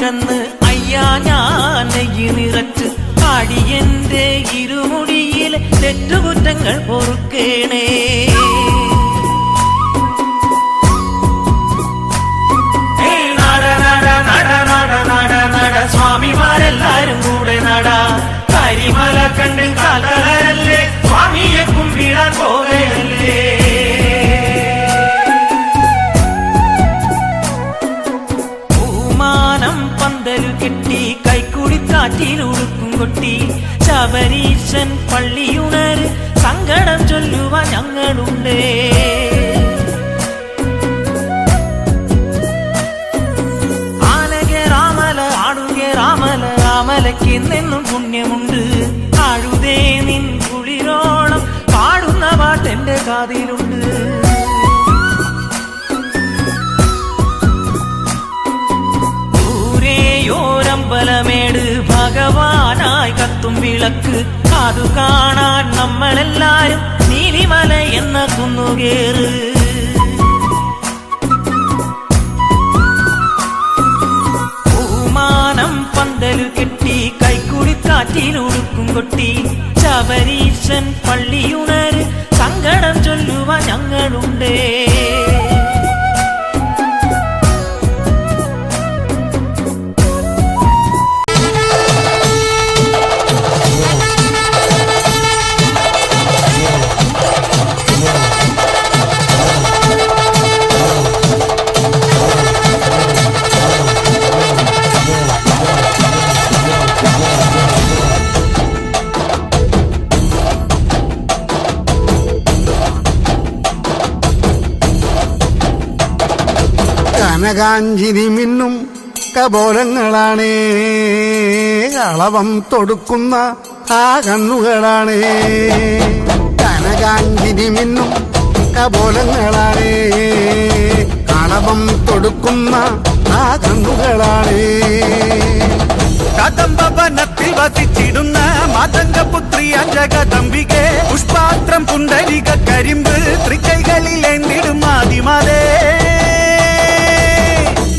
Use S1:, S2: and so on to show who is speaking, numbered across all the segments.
S1: തുറന്ന് അയ്യാ ഞാൻ നെയ്യ് നിറച്ച് കാടിയന്റെ ഇരുമുടിയിലെ തെറ്റുകുറ്റങ്ങൾ പൊറുക്കേണേ. സ്വാമിമാരെല്ലാരും കൂടെ കലരല്ലേ സ്വാമിയെ കുമ്പിടാൻ കൊട്ടി ശബരീശൻ പള്ളിയുണർ സങ്കടം ചൊല്ലുവാൻ ഞങ്ങളുണ്ടേ. ആനകെ രാമല ആടുകെ രാമല രാമലയ്ക്ക് നിന്നും പുണ്യമുണ്ട്. ആഴുതേ നിൻ കുളിരോളം പാടുന്ന പാട്ടെന്റെ കാതിലുണ്ട്. വിളക്ക് അത് കാണാൻ നമ്മളെല്ലാരും നീലിമല എന്ന കുന്നുകേറ്. പൂമാനം പന്തലു കെട്ടി കൈക്കുടി ഉടുക്കും കൊട്ടി. ശബരീശൻ പള്ളിയുണര് സങ്കടം ചൊല്ലുവ ഞങ്ങളുണ്ടേ.
S2: കനകാഞ്ചിരി മിന്നും കപോലങ്ങളാണേ. അളവം തൊടുക്കുന്ന ആ കണ്ണുകളാണേ. കനകാഞ്ചിരി മിന്നും കപോലങ്ങളാണേ. അളവം തൊടുക്കുന്ന ആ കണ്ണുകളാണേ.
S3: കദംബവനത്തിൽ വസിച്ചിടുന്ന മാതംഗപുത്രി അഞ്ജകദംബികെ പുഷ്പാത്രം പുണ്ടരിക കരിമ്പ് തൃക്കൈകളിലെന്തിടും ആദിമതേ.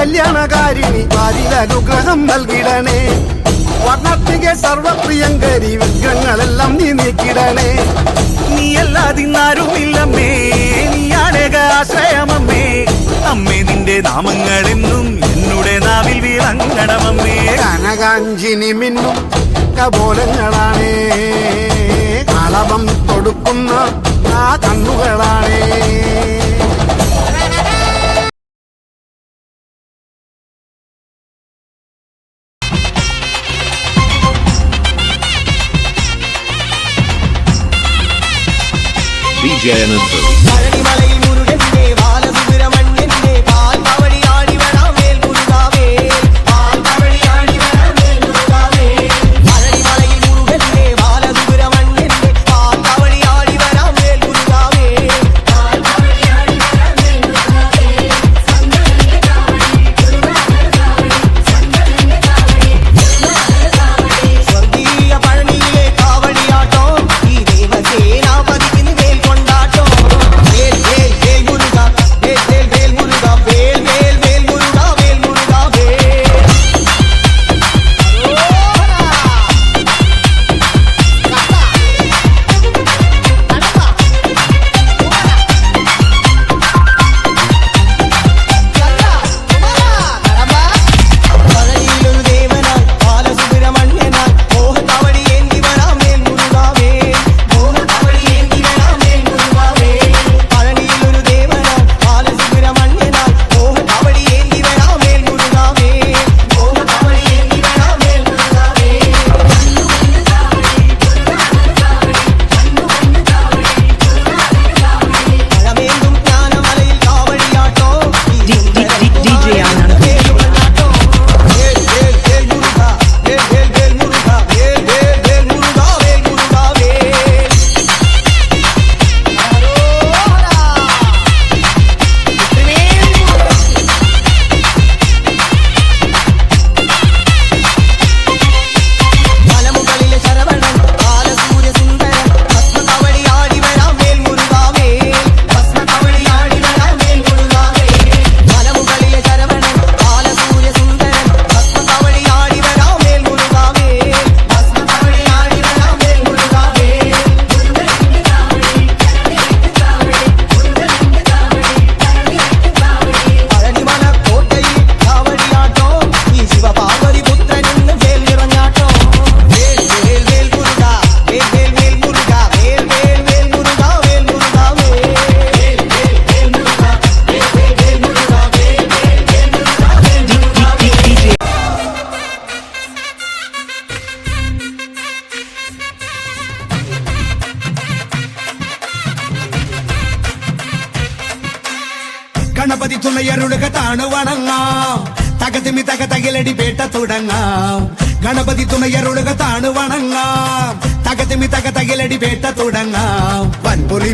S2: കല്യാണകാരിണി വാരിൽ അനുഗ്രഹം നൽകിടണേ. വർണത്തിക സർവപ്രിയങ്കരി വിഗ്രഹങ്ങളെല്ലാം നീ നീക്കിടണേ.
S3: നീ അല്ലാതിന്നാരുമില്ലമ്മേ നീയാണേക ആശ്രയമമ്മേ അമ്മേ. നിന്റെ നാമങ്ങളെന്നും എന്നുടെ നാവിൽ വിളങ്ങണമമ്മേ
S2: കനകാഞ്ചിനി മിന്നും കബോലങ്ങളാണേ കളവം തൊടുക്കുന്ന ആ കണ്ണുകളാണേ.
S4: DJ
S5: and Info. തുടങ്ങാം. വൻപുലി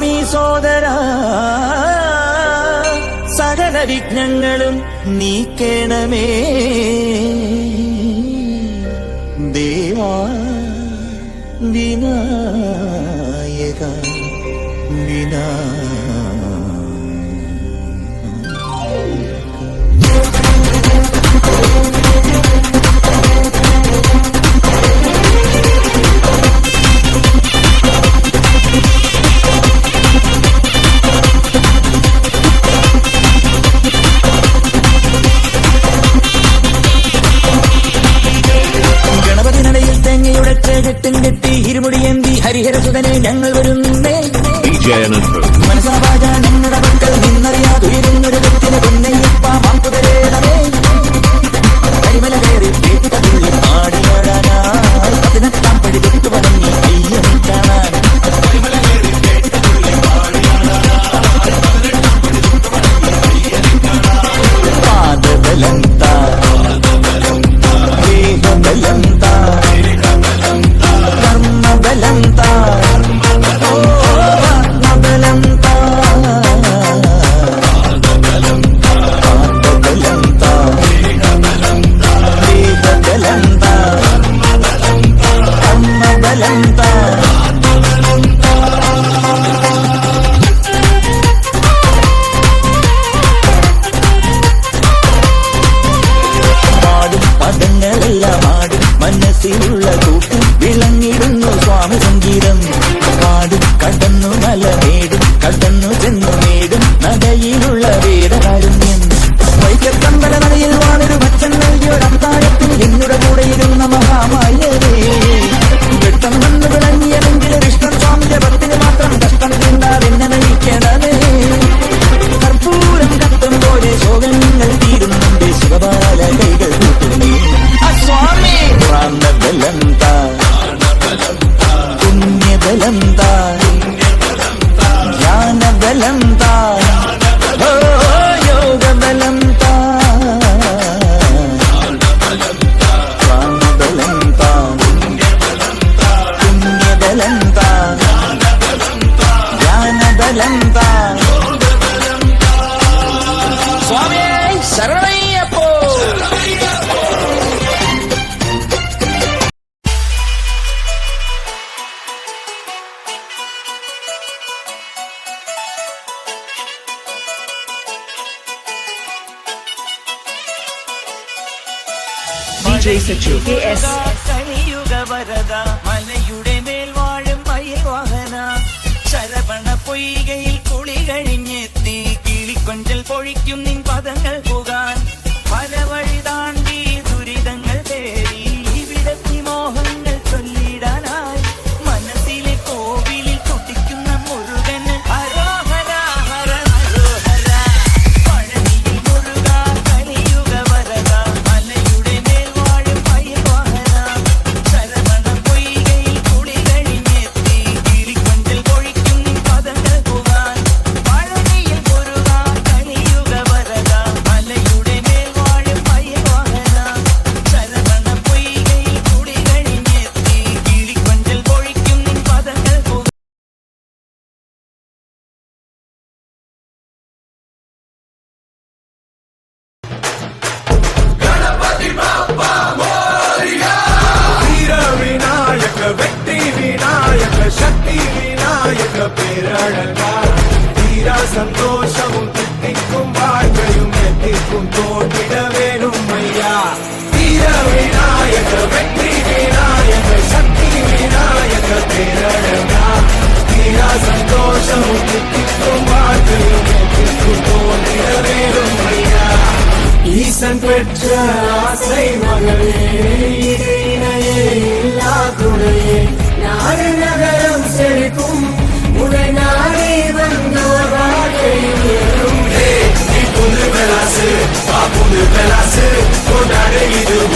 S6: സ്വാമി സോദര. സകല വിഘ്നങ്ങളും നീക്കേണമേ. ദേവാ വിനായക വിനായ അവതരിപ്പിച്ചു കെ മലയുടെ മേൽ വാഴും കുളി കഴിഞ്ഞെത്തി കിളിക്കൊഞ്ചൽ പൊഴിക്കും നിൻ പദങ്ങൾ പോകാൻ.
S1: பேரழகா தீரா சந்தோஷமும் திட்டிக்கும் வாழ்க்கையும் எத்திக்கும் தோட்டிட வேணும் ஐயா தீர விநாயக வெற்றி விநாயக சக்தி விநாயக பேரழகா தீரா சந்தோஷமும் திட்டிக்கும் வாழ்க்கையும் எத்திக்கும் தோட்டிட வேணும் ஐயா ஈசன் பெற்ற ஆசை மகளே இணையே இல்லா துணையே நாடு நகரம் செழிக்கும் belası Bak bunun belası Konar
S7: elidir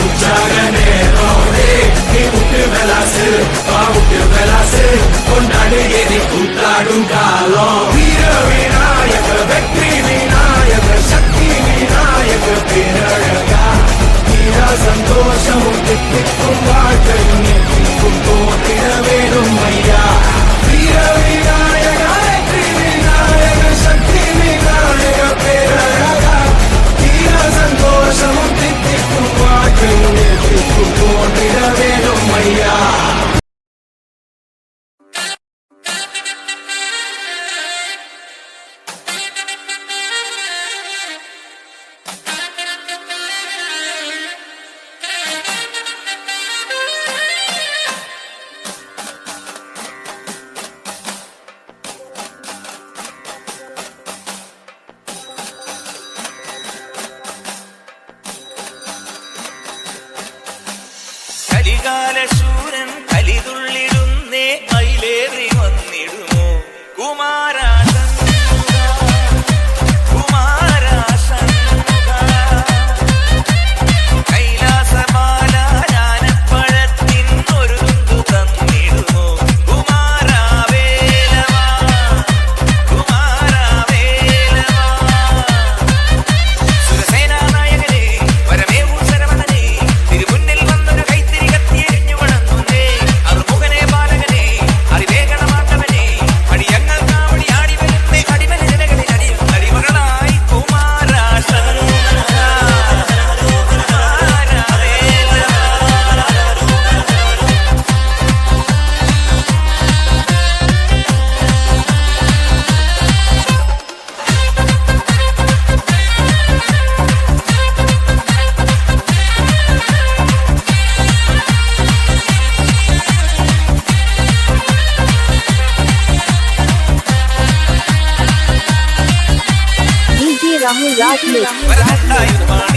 S7: Rahul
S6: Rathod